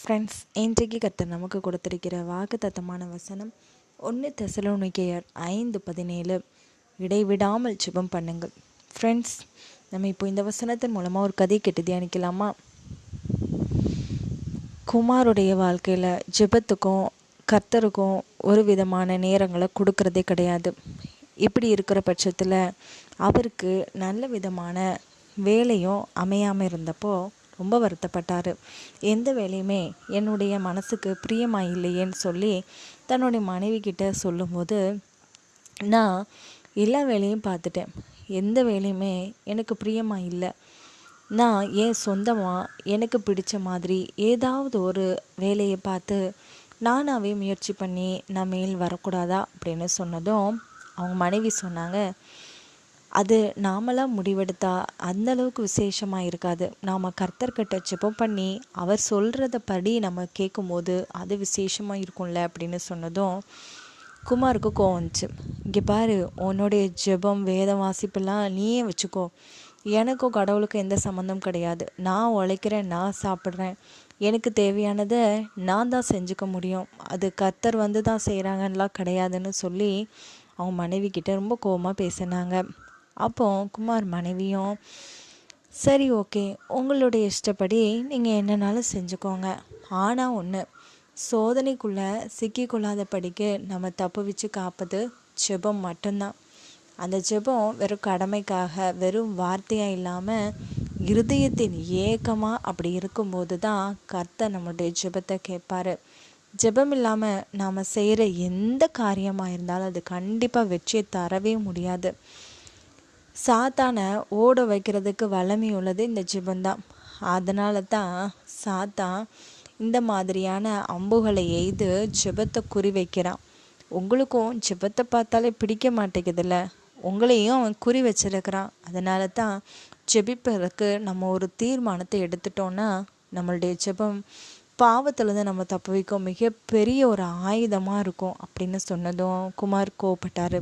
Friends இன்றைக்கு கர்த்தர் நமக்கு கொடுத்திருக்கிற வாக்குத்தத்தமான வசனம் ஒன்று தசலோனிக்கையர் ஐந்து பதினேழு. இடைவிடாமல் ஜெபம் பண்ணுங்கள். ஃப்ரெண்ட்ஸ் நம்ம இப்போ இந்த வசனத்தின் மூலமாக ஒரு கதை கேட்டு தியானிக்கலாமா? குமாருடைய வாழ்க்கையில் ஜெபத்துக்கும் கர்த்தருக்கும் ஒரு விதமான நேரங்களை கொடுக்கறதே கிடையாது. இப்படி இருக்கிற பட்சத்தில் அவருக்கு நல்ல விதமான வேலையும் அமையாமல் இருந்தப்போ ரொம்ப வருத்தப்பட்டார். எந்த வேலையுமே என்னுடைய மனசுக்கு பிரியமாக இல்லையேன்னு சொல்லி தன்னுடைய மனைவி கிட்ட சொல்லும்போது நான் எல்லா வேலையும் பார்த்துட்டேன். எந்த வேலையுமே எனக்கு பிரியமாக இல்லை நான் ஏன் சொந்தமாக எனக்கு பிடிச்ச மாதிரி ஏதாவது ஒரு வேலையை பார்த்து நானாகவே முயற்சி பண்ணி நான் மேல் வரக்கூடாதா? அப்படின்னு சொன்னதும் அவங்க மனைவி சொன்னாங்க அது நாமளாக முடிவெடுத்தால் அந்தளவுக்கு விசேஷமாக இருக்காது. நாம் கர்த்தர்கிட்ட ஜெபம் பண்ணி அவர் சொல்கிறத படி நம்ம கேட்கும்போது அது விசேஷமாக இருக்கும்ல அப்படின்னு சொன்னதும் குமாருக்கு கோவம் வந்துச்சு. இங்கே பாரு உன்னுடைய ஜெபம் வேத வாசிப்பெல்லாம் நீயே வச்சுக்கோ. எனக்கும் கடவுளுக்கும் எந்த சம்மந்தம் கிடையாது. நான் உழைக்கிறேன் நான் சாப்பிட்றேன். எனக்கு தேவையானதை நான் தான் செஞ்சுக்க முடியும். அது கர்த்தர் வந்து தான் செய்கிறாங்கலாம் கிடையாதுன்னு சொல்லி அவங்க மனைவி கிட்ட ரொம்ப கோவமாக பேசினாங்க. அப்போ குமார் மனைவியும் சரி ஓகே. உங்களுடைய இஷ்டப்படி நீங்கள் என்னன்னாலும் செஞ்சுக்கோங்க. ஆனால் ஒன்று சோதனைக்குள்ளே சிக்கிக்கொள்ளாத படிக்கு நம்ம தப்பு வச்சு காப்பது ஜெபம் மட்டும்தான். அந்த ஜெபம் வெறும் கடமைக்காக வெறும் வார்த்தையாக இல்லாமல் இருதயத்தின் ஏக்கமாக அப்படி இருக்கும்போது தான் கர்த்தர் நம்மளுடைய ஜெபத்தை கேட்பாரு. ஜெபம் இல்லாமல் நாம் செய்கிற எந்த காரியமாக இருந்தாலும் அது கண்டிப்பாக வெற்றியை தரவே முடியாது. சாத்தானை ஓட வைக்கிறதுக்கு வல்லமை உள்ளது இந்த ஜிபந்தான் அதனால தான் சாத்தான் இந்த மாதிரியான அம்புகளை எய்து ஜெபத்தை குறி வைக்கிறான். உங்களுக்கும் ஜெபத்தை பார்த்தாலே பிடிக்க மாட்டேங்குதுல்ல? உங்களையும் அவன் குறி வச்சிருக்கிறான். அதனால தான் ஜெபிப்பதற்கு நம்ம ஒரு தீர்மானத்தை எடுத்துட்டோன்னா நம்மளுடைய ஜெபம் பாவத்துலேருந்து நம்ம தப்பு வைக்கும் மிகப்பெரிய ஒரு ஆயுதமாக இருக்கும் அப்படின்னு சொன்னதும் குமார் கோவப்பட்டார்.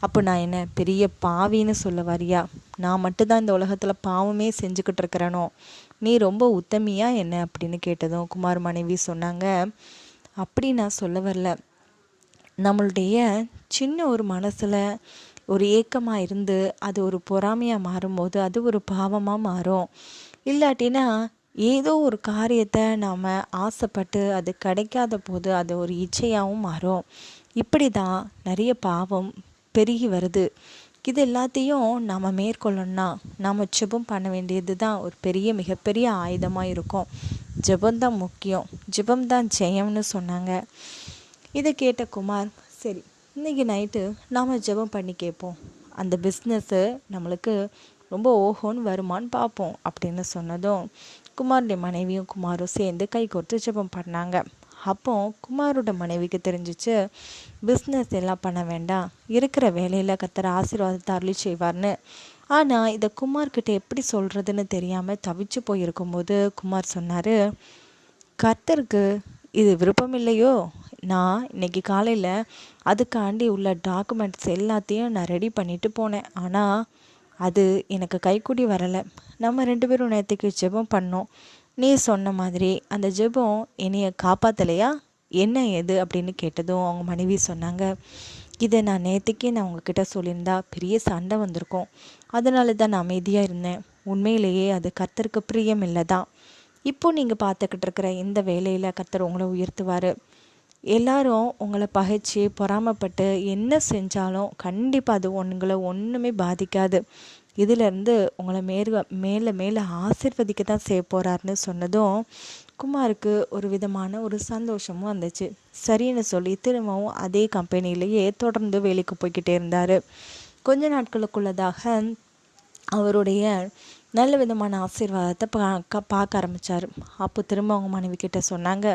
அப்போ நான் என்ன பெரிய பாவின்னு சொல்ல வரியா? நான் மட்டும்தான் இந்த உலகத்தில் பாவமே செஞ்சுக்கிட்டு இருக்கிறேனோ? நீ ரொம்ப உத்தமியா என்ன அப்படின்னு கேட்டதும் குமார் மனைவி சொன்னாங்க அப்படி நான் சொல்ல வரல. நம்மளுடைய சின்ன ஒரு மனசில் ஒரு ஏக்கமாக இருந்து அது ஒரு பொறாமையாக மாறும்போது அது ஒரு பாவமாக மாறும். இல்லாட்டினா ஏதோ ஒரு காரியத்தை நாம் ஆசைப்பட்டு அது கிடைக்காத போது அது ஒரு இச்சையாகவும் மாறும். இப்படி தான் நிறைய பாவம் பெருகி வருது. இது எல்லாத்தையும் நாம் மேற்கொள்ளணும்னா நாம் ஜெபம் பண்ண வேண்டியது தான் ஒரு பெரிய மிகப்பெரிய ஆயுதமாக இருக்கும். ஜெபந்தான் முக்கியம். ஜெபம்தான் ஜெயம்னு சொன்னாங்க. இதை கேட்ட குமார் சரி இன்றைக்கி நைட்டு நாம் ஜெபம் பண்ணி கேட்போம். அந்த பிஸ்னஸ்ஸு நம்மளுக்கு ரொம்ப ஓஹோன்னு வருமான்னு பார்ப்போம் அப்படின்னு சொன்னதும் குமாருடைய மனைவியும் குமாரும் சேர்ந்து கை கோர்த்து ஜெபம் பண்ணாங்க. அப்போ குமாரோட மனைவிக்கு தெரிஞ்சிச்சு பிஸ்னஸ் எல்லாம் பண்ண வேண்டாம். இருக்கிற வேலையில் கத்துற ஆசீர்வாதத்தை அருளி செய்வார்னு. ஆனால் இதை குமார்கிட்ட எப்படி சொல்கிறதுன்னு தெரியாமல் தவிச்சு போயிருக்கும்போது குமார் சொன்னார் கர்த்தருக்கு இது விருப்பம் இல்லையோ? நான் இன்னைக்கு காலையில் அதுக்காண்டி உள்ள டாக்குமெண்ட்ஸ் எல்லாத்தையும் நான் ரெடி பண்ணிட்டு போனேன். ஆனால் அது எனக்கு கைக்கூடி வரலை. நம்ம ரெண்டு பேரும் நேற்றுக்கு ஜெபம் பண்ணோம். நீ சொன்ன மாதிரி அந்த ஜெபம் என்னைய காப்பாற்றலையா என்ன எது அப்படின்னு கேட்டதும் அவங்க மனைவி சொன்னாங்க இதை நான் நேற்றுக்கே நான் உங்ககிட்ட சொல்லியிருந்தா பெரிய சண்டை வந்திருக்கும். அதனால தான் நான் அமைதியாக இருந்தேன். உண்மையிலேயே அது கர்த்தருக்கு பிரியம் இல்லை தான் இப்போ நீங்கள் பார்த்துக்கிட்டு இருக்கிற இந்த வேலையில் கர்த்தர் உங்களை உயர்த்துவார். எல்லாரும் உங்களை பகைச்சி பொறாமப்பட்டு என்ன செஞ்சாலும் கண்டிப்பாக அது உங்களை ஒன்றுமே பாதிக்காது. இதிலேருந்து உங்களை மேல மேலே மேலே ஆசிர்வதிக்க தான் செய்ய போகிறாருன்னு சொன்னதும் குமாருக்கு ஒரு விதமான ஒரு சந்தோஷமும் வந்துச்சு. சரின்னு சொல்லி திரும்பவும் அதே கம்பெனிலேயே தொடர்ந்து வேலைக்கு போய்கிட்டே இருந்தார். கொஞ்ச நாட்களுக்குள்ளதாக அவருடைய நல்ல விதமான ஆசீர்வாதத்தை பார்க்க பார்க்க ஆரம்பித்தார் அப்போ திரும்ப அவங்க மனைவி கிட்ட சொன்னாங்க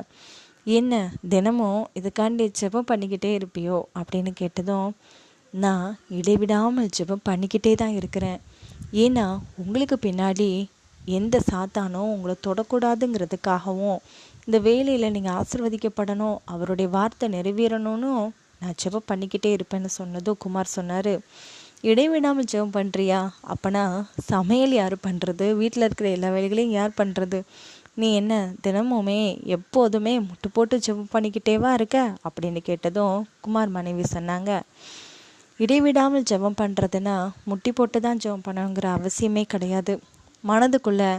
என்ன தினமும் இதுக்காண்டி ஜெபம் பண்ணிக்கிட்டே இருப்பியோ? அப்படின்னு கேட்டதும் நான் இடைவிடாமல் ஜெபம் பண்ணிக்கிட்டே தான் இருக்கிறேன். ஏன்னா உங்களுக்கு பின்னாடி எந்த சாத்தானோ உங்களை தொடக்கூடாதுங்கிறதுக்காகவும் இந்த வேலையில் நீங்கள் ஆசிர்வதிக்கப்படணும் அவருடைய வார்த்தை நிறைவேறணும்னு நான் ஜெபம் பண்ணிக்கிட்டே இருப்பேன்னு சொன்னதும் குமார் சொன்னார். இடைவிடாமல் ஜெபம் பண்ணுறியா அப்போனா சமையல் யார் பண்ணுறது வீட்டில் இருக்கிற எல்லா வேலைகளையும் யார் பண்ணுறது நீ என்ன தினமுமே எப்போதுமே முட்டு போட்டு ஜெபம் பண்ணிக்கிட்டேவா இருக்க? அப்படின்னு கேட்டதும் குமார் மனைவி சொன்னாங்க. இடைவிடாமல் ஜெபம் பண்ணுறதுன்னா முட்டி போட்டு தான் ஜெபம் பண்ணணுங்கிற அவசியமே கிடையாது. மனதுக்குள்ளே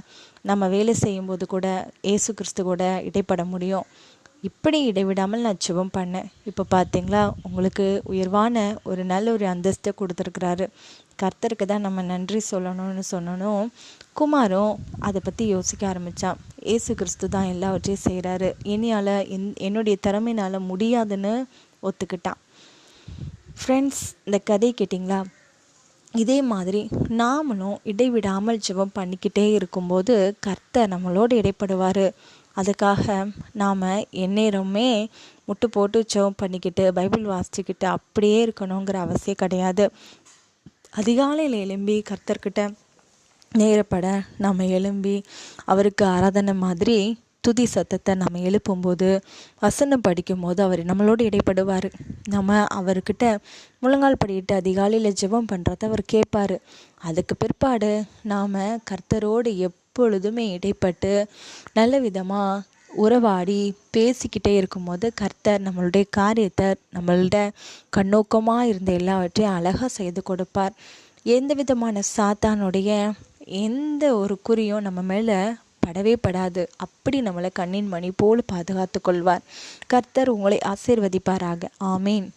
நம்ம வேலை செய்யும்போது கூட ஏசு கிறிஸ்து கூட இடைப்பட முடியும். இப்படி இடைவிடாமல் நான் ஜெபம் பண்ணேன். இப்போ பார்த்தீங்களா உங்களுக்கு உயர்வான ஒரு நல்ல ஒரு அந்தஸ்தை கொடுத்துருக்குறாரு. கர்த்தருக்கு தான் நம்ம நன்றி சொல்லணும்னு சொன்னனும். குமாரும் அதை பற்றி யோசிக்க ஆரம்பித்தான் ஏசு கிறிஸ்து தான் எல்லாவற்றையும் செய்கிறாரு என்னையால் என் என்னுடைய திறமையினால் முடியாதுன்னு ஒத்துக்கிட்டான். ஃப்ரெண்ட்ஸ் இந்த கதை கேட்டிங்களா? இதே மாதிரி நாமளும் இடைவிடாமல் ஜெபம் பண்ணிக்கிட்டே இருக்கும்போது கர்த்தர் நம்மளோடு இடைப்படுவார். அதுக்காக நாம் எந்நேரமே முட்டு போட்டு ஜெபம் பண்ணிக்கிட்டு பைபிள் வாசிச்சுக்கிட்டு அப்படியே இருக்கணுங்கிற அவசியம் கிடையாது. அதிகாலையில் எழும்பி கர்த்தர்கிட்ட நேரப்பட நம்ம எழும்பி அவருக்கு ஆராதனை மாதிரி துதி சத்தத்தை நம்ம எழுப்பும்போது வசனம் படிக்கும்போது அவர் நம்மளோடு இடைப்படுவார். நம்ம அவர்கிட்ட முழங்கால் படிட்டு அதிகாலையில் ஜெபம் பண்ணுறத அவர் கேட்பார். அதுக்கு பிற்பாடு நாம் கர்த்தரோடு எப்பொழுதுமே இடைப்பட்டு நல்ல விதமாக உறவாடி பேசிக்கிட்டே இருக்கும்போது கர்த்தர் நம்மளுடைய காரியத்தை நம்மள்ட கண்ணோக்கமாக இருந்த எல்லாவற்றையும் அழகாக செய்து கொடுப்பார். எந்த விதமான சாத்தானுடைய எந்த ஒரு குறியும் நம்ம மேலே படவே படாது. அப்படி நம்மளை கண்ணின் மணி போல் பாதுகாத்து கொள்வார். கர்த்தர் உங்களை ஆசீர்வதிப்பாராக. ஆமீன்.